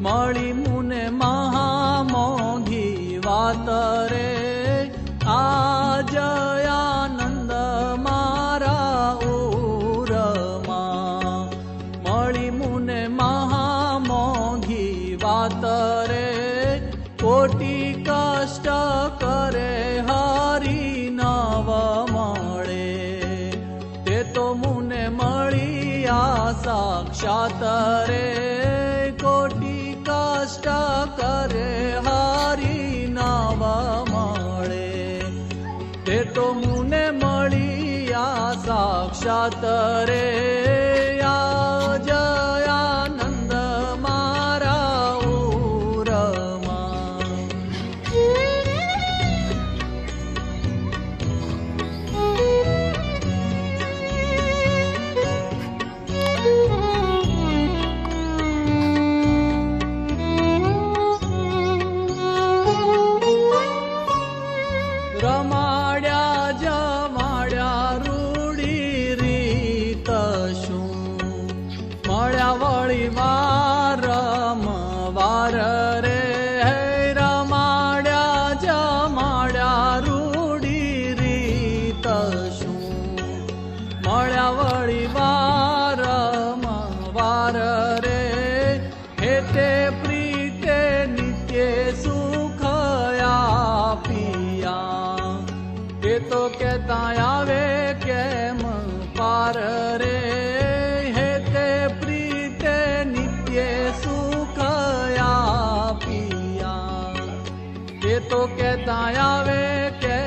ी मुने महामोघी वा आजयानन्द मारा ऊरमा मा मुने महामोघि वा तरे खोटि कष्ट हरि नव मे ते तो मुने मि आ साक्षात् रे નાવ મળે. તે તો મુને આ સાક્ષાત રે. આ મળ્યા વળી વાર વાર રે. હે રમાડ્યા, જમાડ્યા, રૂડી રીત શું? મળ્યા વળી વાર વાર રે. હેતે પ્રીતે નિત્ય સુખ પિયા એ તો કેતા આવે, કેમ પાર રે? तो कहता आवे के